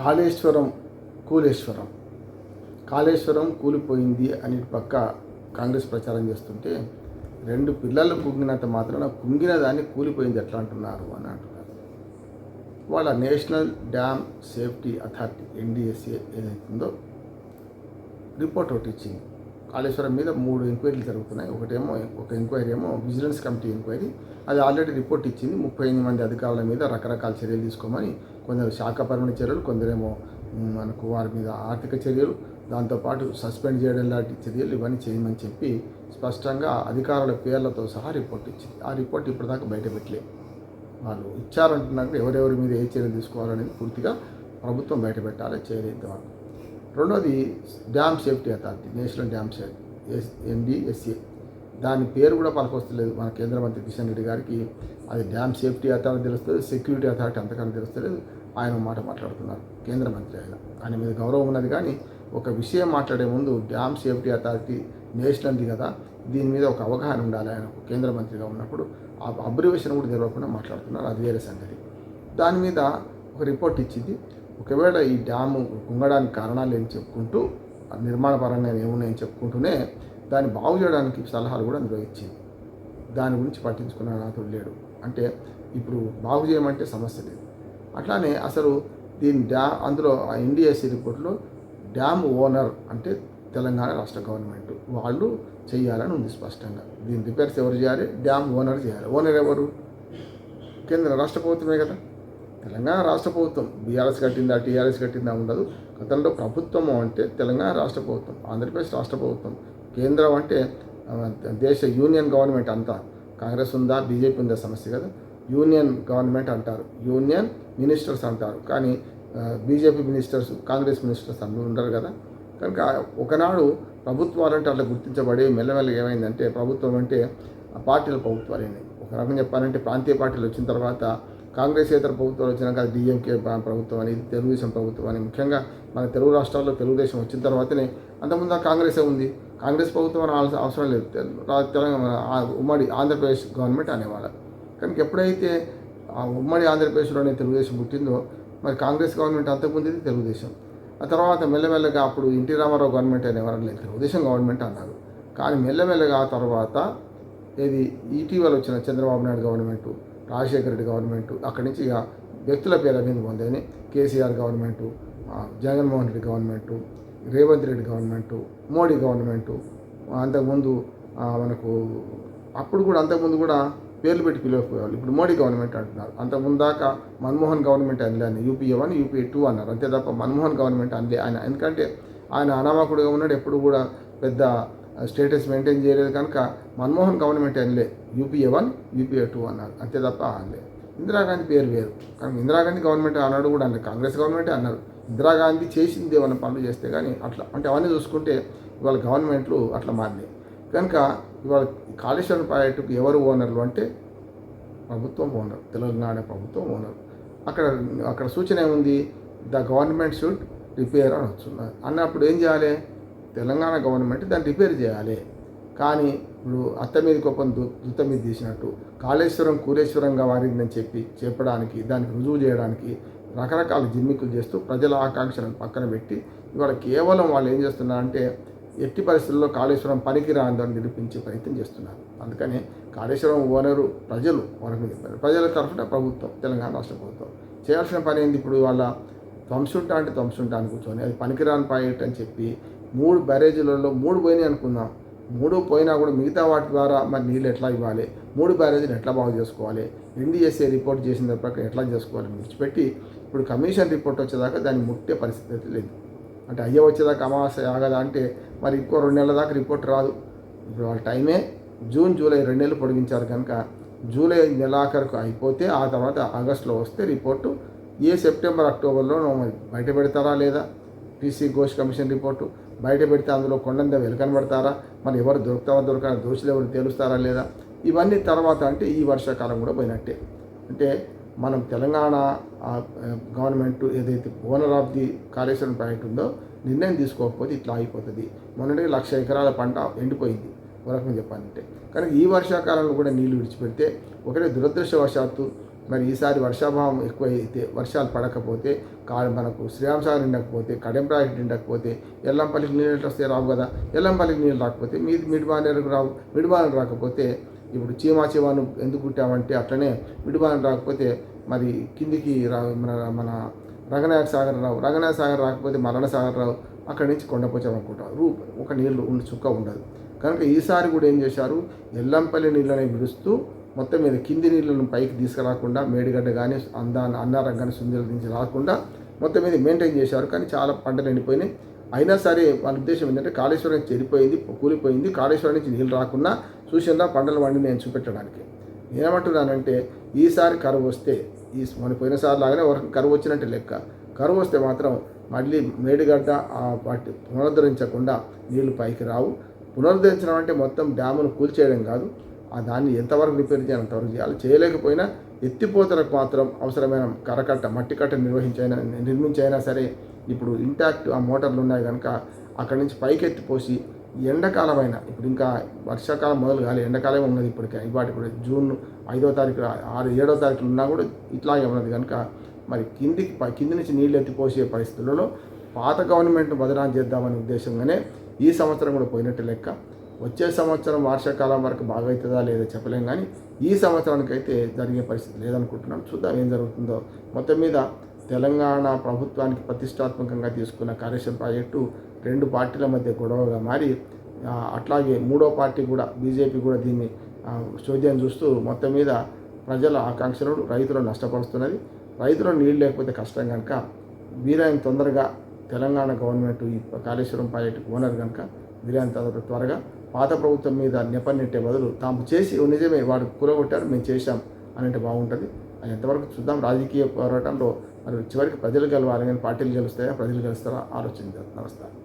కాళేశ్వరం కూలేశ్వరం. కాళేశ్వరం కూలిపోయింది అని పక్క కాంగ్రెస్ ప్రచారం చేస్తుంటే రెండు పిల్లలు కుంగినంత మాత్రాన కుంగిన దాన్ని కూలిపోయింది ఎట్లా అంటున్నారు అని అంటున్నారు. వాళ్ళ national dam safety authority NDSA ఏదైతుందో రిపోర్ట్ ఒకటి ఇచ్చింది. కాళేశ్వరం మీద మూడు ఎంక్వైరీలు జరుగుతున్నాయి. ఒకటేమో ఒక ఎంక్వైరీ ఏమో విజిలెన్స్ కమిటీ ఎంక్వైరీ. అది ఆల్రెడీ రిపోర్ట్ ఇచ్చింది. ముప్పై ఎనిమిది మంది అధికారుల మీద రకరకాల చర్యలు తీసుకోమని కొందరు శాఖపరమైన చర్యలు కొందరేమో మనకు వారి మీద ఆర్థిక చర్యలు దాంతోపాటు సస్పెండ్ చేయడం లాంటి చర్యలు ఇవన్నీ చేయమని చెప్పి స్పష్టంగా అధికారుల పేర్లతో సహా రిపోర్ట్ ఇచ్చింది. ఆ రిపోర్ట్ ఇప్పటిదాకా బయట పెట్టలేదు వాళ్ళు ఇచ్చారంటున్నారు ఎవరెవరి మీద ఏ చర్యలు తీసుకోవాలనేది పూర్తిగా ప్రభుత్వం బయట పెట్టాలి చేయలేదు వాళ్ళు రెండోది dam safety authority national dam safety NDSA దాని పేరు కూడా పలకొస్తలేదు మన కేంద్ర మంత్రి కిషన్ రెడ్డి గారికి. అది డ్యామ్ సేఫ్టీ అథారిటీ తెలుస్తుంది సెక్యూరిటీ అథారిటీ అంతకన్నా తెలుస్తలేదు. ఆయన మాట మాట్లాడుతున్నారు కేంద్ర మంత్రి ఆయన. ఆయన మీద గౌరవం ఉన్నది కానీ ఒక విషయం మాట్లాడే ముందు డ్యామ్ సేఫ్టీ అథారిటీ నేషనల్ది కదా దీని మీద ఒక అవగాహన ఉండాలి ఆయన కేంద్ర మంత్రిగా ఉన్నప్పుడు. ఆ అబ్రివేషన్ కూడా తెలవకుండా మాట్లాడుతున్నారు అది వేరే సంగతి. దాని మీద ఒక రిపోర్ట్ ఇచ్చింది ఒకవేళ ఈ డ్యాము కుంగడానికి కారణాలు ఏం చెప్పుకుంటూ నిర్మాణపరంగా ఏమున్నాయని చెప్పుకుంటూనే దాన్ని బాగు చేయడానికి సలహాలు కూడా అందులో ఇచ్చింది దాని గురించి పట్టించుకున్న నాతో లేడు. అంటే ఇప్పుడు బాగు చేయమంటే సమస్య లేదు. అట్లానే అసలు దీని డ్యా అందులో ఆ ఎన్డిఎస్సి రిపోర్ట్లో డ్యామ్ ఓనర్ అంటే తెలంగాణ రాష్ట్ర గవర్నమెంట్. వాళ్ళు చేయాలని ఉంది స్పష్టంగా. దీని రిపేర్స్ ఎవరు చేయాలి? డ్యామ్ ఓనర్ చేయాలి. ఓనర్ ఎవరు? కేంద్ర రాష్ట్ర ప్రభుత్వమే కదా. తెలంగాణ రాష్ట్ర ప్రభుత్వం బీఆర్ఎస్ కట్టిందా టీఆర్ఎస్ కట్టిందా ఉండదు. గతంలో ప్రభుత్వం అంటే తెలంగాణ రాష్ట్ర ప్రభుత్వం ఆంధ్రప్రదేశ్ రాష్ట్ర ప్రభుత్వం. కేంద్రం అంటే దేశ యూనియన్ గవర్నమెంట్ అంతా. కాంగ్రెస్ ఉందా బీజేపీ ఉందా సమస్య కదా. యూనియన్ గవర్నమెంట్ అంటారు. యూనియన్ మినిస్టర్స్ అంటారు. కానీ బీజేపీ మినిస్టర్స్ కాంగ్రెస్ మినిస్టర్స్ అందరూ ఉండరు కదా. కనుక ఒకనాడు ప్రభుత్వాలు అంటే అట్లా గుర్తించబడి మెల్లమెల్లగా ఏమైందంటే ప్రభుత్వం అంటే పార్టీల ప్రభుత్వాలు అయినాయి ఒక రకంగా చెప్పాలంటే ప్రాంతీయ పార్టీలు వచ్చిన తర్వాత కాంగ్రెస్ ఇతర ప్రభుత్వాలు వచ్చినాక అది డిఎంకే ప్రభుత్వం అని ఇది తెలుగుదేశం ప్రభుత్వం అని. ముఖ్యంగా మన తెలుగు రాష్ట్రాల్లో తెలుగుదేశం వచ్చిన తర్వాతనే అంతకుముందు ఆ కాంగ్రెసే ఉంది. కాంగ్రెస్ ప్రభుత్వం అవసరం- లేదు. తెలంగాణ ఆ ఉమ్మడి ఆంధ్రప్రదేశ్ గవర్నమెంట్ అనేవాళ్ళు. కనుక ఎప్పుడైతే ఆ ఉమ్మడి ఆంధ్రప్రదేశ్లోనే తెలుగుదేశం పుట్టిందో మరి కాంగ్రెస్ గవర్నమెంట్ అంతకుముందు తెలుగుదేశం. ఆ తర్వాత మెల్లమెల్లగా అప్పుడు ఎన్టీ రామారావు గవర్నమెంట్ అనేవారు లేదు తెలుగుదేశం గవర్నమెంట్ అన్నారు. కానీ మెల్లమెల్లగా ఆ తర్వాత ఇది ఇటీవల వచ్చిన చంద్రబాబు నాయుడు గవర్నమెంటు రాజశేఖర రెడ్డి గవర్నమెంటు అక్కడి నుంచి ఇక వ్యక్తుల పేరు మీద పొందని KCR government Jaganmohan Reddy government Revanth Reddy government Modi government అంతకుముందు మనకు అప్పుడు కూడా అంతకుముందు కూడా పేర్లు పెట్టి పిలవకపోయేవాళ్ళు. ఇప్పుడు మోడీ గవర్నమెంట్ అంటున్నారు. అంతకుముందు దాకా మన్మోహన్ గవర్నమెంట్ అనలే అని యూపీఏ వన్ యూపీఏ టూ అన్నారు. అంతే తప్ప మన్మోహన్ గవర్నమెంట్ అనలే ఆయన. ఎందుకంటే ఆయన అనామకుడుగా ఉన్నాడు ఎప్పుడు కూడా పెద్ద స్టేటస్ మెయింటైన్ చేయలేదు కనుక మన్మోహన్ గవర్నమెంట్ అనలే యూపీఏ వన్ యూపీఏ టూ అన్నారు. అంతే తప్ప అనలే. ఇందిరాగాంధీ పేరు వేరు. కానీ ఇందిరాగాంధీ గవర్నమెంట్ అన్నాడు కూడా అనలేదు కాంగ్రెస్ గవర్నమెంట్ అన్నారు. ఇందిరాగాంధీ చేసింది ఏమైనా పనులు చేస్తే కానీ అట్లా అంటే అవన్నీ చూసుకుంటే ఇవాళ గవర్నమెంట్లు అట్లా మారినాయి. కనుక ఇవాళ కాళేశ్వరం ప్రాజెక్టుకు ఎవరు ఓనర్లు అంటే ప్రభుత్వం ఓనర్ తెలంగాణ ప్రభుత్వం ఓనర్. అక్కడ అక్కడ సూచన ఏముంది? ద గవర్నమెంట్ షుడ్ రిపేర్ అని వస్తున్నది అన్నప్పుడు ఏం చేయాలి? తెలంగాణ గవర్నమెంట్ దాన్ని రిపేర్ చేయాలి. కానీ ఇప్పుడు అత్త మీద కోపం దు- దుత్త మీద తీసినట్టు కాళేశ్వరం కూలేశ్వరంగా మారిందని చెప్పి చెప్పడానికి దానికి రుజువు చేయడానికి రకరకాల జిమ్మికులు చేస్తూ ప్రజల ఆకాంక్షలను పక్కన పెట్టి ఇవాళ కేవలం వాళ్ళు ఏం చేస్తున్నారంటే ఎట్టి పరిస్థితుల్లో కాళేశ్వరం పనికి రాందని నిరూపించే ప్రయత్నం చేస్తున్నారు. అందుకని కాళేశ్వరం ఓనరు ప్రజలు వరకు ప్రజల తరఫున ప్రభుత్వం తెలంగాణ రాష్ట్ర ప్రభుత్వం చేయాల్సిన పని ఏంది ఇప్పుడు వాళ్ళ ధ్వంసుంటా అంటే ధ్వంసుంటా అని కూర్చొని అది పనికిరాని పాయట్ అని చెప్పి మూడు బ్యారేజీలలో మూడు పోయినాయి అనుకుందాం. మూడు పోయినా కూడా మిగతా వాటి ద్వారా మరి నీళ్ళు ఎట్లా ఇవ్వాలి? మూడు బ్యారేజీలు ఎట్లా బాగు చేసుకోవాలి? ఎన్డీఎస్ఏ రిపోర్ట్ చేసిన ప్రకారం ఎట్లా చేసుకోవాలి విడిచిపెట్టి ఇప్పుడు కమిషన్ రిపోర్ట్ వచ్చేదాకా దాన్ని ముట్టే పరిస్థితి అయితే లేదు. అంటే అయ్యే వచ్చేదాకా అమావాస్య ఆగదా అంటే మరి ఇంకో రెండు నెలల దాకా రిపోర్ట్ రాదు. ఇప్పుడు వాళ్ళ టైమే జూన్ జూలై రెండు నెలలు పొడిగించారు కనుక జూలై నెలాఖరుకు అయిపోతే ఆ తర్వాత ఆగస్టులో వస్తే రిపోర్టు ఏ సెప్టెంబర్ అక్టోబర్లో బయట పెడతారా లేదా? PC Ghosh commission report. బయట పెడితే అందులో కొండంత వెలుకనబడతారా మరి ఎవరు దొరుకుతారా దొరకాల దోషులు ఎవరు తేలుస్తారా లేదా? ఇవన్నీ తర్వాత అంటే ఈ వర్షాకాలం కూడా పోయినట్టే. అంటే మనం తెలంగాణ గవర్నమెంట్ ఏదైతే owner of the Kaleshwaram project ఉందో నిర్ణయం తీసుకోకపోతే ఇట్లా అయిపోతుంది. మొన్నటి లక్ష ఎకరాల పంట ఎండిపోయింది. ఒక రకంగా చెప్పాలంటే. కానీ ఈ వర్షాకాలంలో కూడా నీళ్ళు విడిచిపెడితే ఒకటే దురదృష్టవశాత్తు మరి ఈసారి వర్షాభావం ఎక్కువైతే వర్షాలు పడకపోతే కాదు మనకు శ్రీరామసాగర్ నిండకపోతే కడెం నిండకపోతే ఎల్లంపల్లికి నీళ్ళు ఎట్లా వస్తే రావు కదా. ఎల్లంపల్లికి నీళ్ళు రాకపోతే మీ మిడిమానేరుకు రావు. మిడిమానేరు రాకపోతే ఇప్పుడు చీమా చీమాను ఎందుకు కుట్టామంటే అట్లనే మిడిమానేరు రాకపోతే మరి కిందికి రా మన మన రంగనాయక సాగర్ రావు. రంగనాయక సాగర్ రాకపోతే మరణ సాగర్ రావు. అక్కడి నుంచి కొండపోచాం అనుకుంటాం. రూ ఒక నీళ్ళు ఉండి చుక్క ఉండదు. కనుక ఈసారి కూడా ఏం చేశారు? ఎల్లంపల్లి నీళ్ళని విడుస్తూ మొత్తం మీద కింది నీళ్ళను పైకి తీసుకురాకుండా మేడిగడ్డ కానీ అందా అన్నారం కానీ సుందర నుంచి రాకుండా మొత్తం మీద మెయింటైన్ చేశారు. కానీ చాలా పంటలు ఎండిపోయినాయి. అయినా సరే వాళ్ళ ఉద్దేశం ఏంటంటే కాళేశ్వరం చెడిపోయింది కూలిపోయింది. కాళేశ్వరం నుంచి నీళ్ళు రాకుండా చూసిందా పంటలు వండి నేను చూపెట్టడానికి. నేనేమంటున్నానంటే ఈసారి కరువు వస్తే ఈ మన పోయినసారి లాగానే వరకు కరువు వచ్చినట్టే లెక్క. కరువు వస్తే మాత్రం మళ్ళీ మేడిగడ్డ వాటి పునరుద్ధరించకుండా నీళ్ళు పైకి రావు. పునరుద్ధరించడం అంటే మొత్తం డ్యామును కూల్చేయడం కాదు. ఆ దాన్ని ఎంతవరకు రిపేర్ చేయాలి అంతవరకు చేయాలి. చేయలేకపోయినా ఎత్తిపోతలకు మాత్రం అవసరమైన కరకట్ట మట్టి కట్ట నిర్వహించైనా నిర్మించైనా సరే ఇప్పుడు ఇంటాక్ట్ ఆ మోటార్లు ఉన్నాయి కనుక అక్కడి నుంచి పైకి ఎత్తిపోసి ఎండాకాలమైన ఇప్పుడు ఇంకా వర్షాకాలం మొదలు కాలే ఎండాకాలం ఉన్నది ఇప్పటికే. ఇవాటి కూడా జూన్ ఐదో తారీఖు ఆరు ఏడో తారీఖులు ఉన్నా కూడా ఇట్లాగే ఉన్నది కనుక మరి కిందికి కింది నుంచి నీళ్ళు ఎత్తిపోసే పరిస్థితులలో పాత గవర్నమెంట్ను బదనాలు చేద్దామనే ఉద్దేశంగానే ఈ సంవత్సరం కూడా పోయినట్టు లెక్క. వచ్చే సంవత్సరం వర్షాకాలం వరకు బాగా అవుతుందా లేదా చెప్పలేం కానీ ఈ సంవత్సరానికి అయితే జరిగే పరిస్థితి లేదనుకుంటున్నాం. చూద్దాం ఏం జరుగుతుందో. మొత్తం మీద తెలంగాణ ప్రభుత్వానికి ప్రతిష్టాత్మకంగా తీసుకున్న కాళేశ్వరం ప్రాజెక్టు రెండు పార్టీల మధ్య గొడవగా మారి అట్లాగే మూడో పార్టీ కూడా బీజేపీ కూడా దీన్ని చోద్యం చూస్తూ మొత్తం మీద ప్రజల ఆకాంక్షలను రైతులను నష్టపరుస్తున్నది. రైతులు నీళ్ళు లేకపోతే కష్టం కనుక వీరైన తొందరగా తెలంగాణ గవర్నమెంట్ ఈ కాళేశ్వరం ప్రాజెక్టుకు ఓనర్ కనుక వీరైన తొందర త్వరగా పాత ప్రభుత్వం మీద నెపన్నెట్టే బదులు తాము చేసి నిజమే వాడు కూలగొట్టారు మేము చేశాం అంటే బాగుంటుంది. అది ఎంతవరకు చూద్దాం. రాజకీయ పోరాటంలో మరి చివరికి ప్రజలు గెలవాలి కానీ పార్టీలు గెలుస్తాయా ప్రజలు గెలుస్తారా? ఆలోచించారు నమస్కారం.